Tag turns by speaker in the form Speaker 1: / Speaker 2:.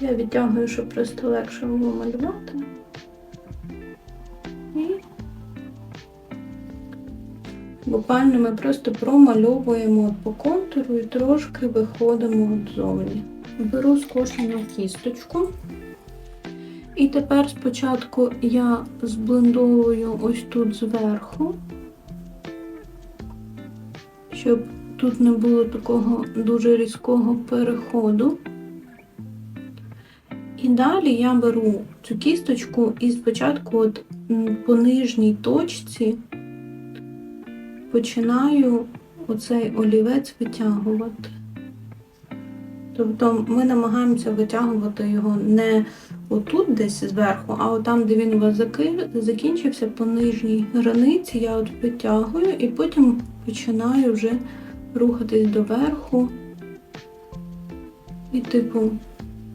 Speaker 1: Я відтягую, щоб просто легше було малювати. І буквально ми просто промальовуємо по контуру і трошки виходимо от зовні. Беру скошену кісточку. І тепер спочатку я зблендовую ось тут зверху, щоб тут не було такого дуже різкого переходу. І далі я беру цю кісточку і спочатку от по нижній точці починаю оцей олівець витягувати. Тобто ми намагаємося витягувати його не отут десь зверху, а там, де він у вас закінчився по нижній границі, я от витягую і потім починаю вже рухатись доверху і, типу,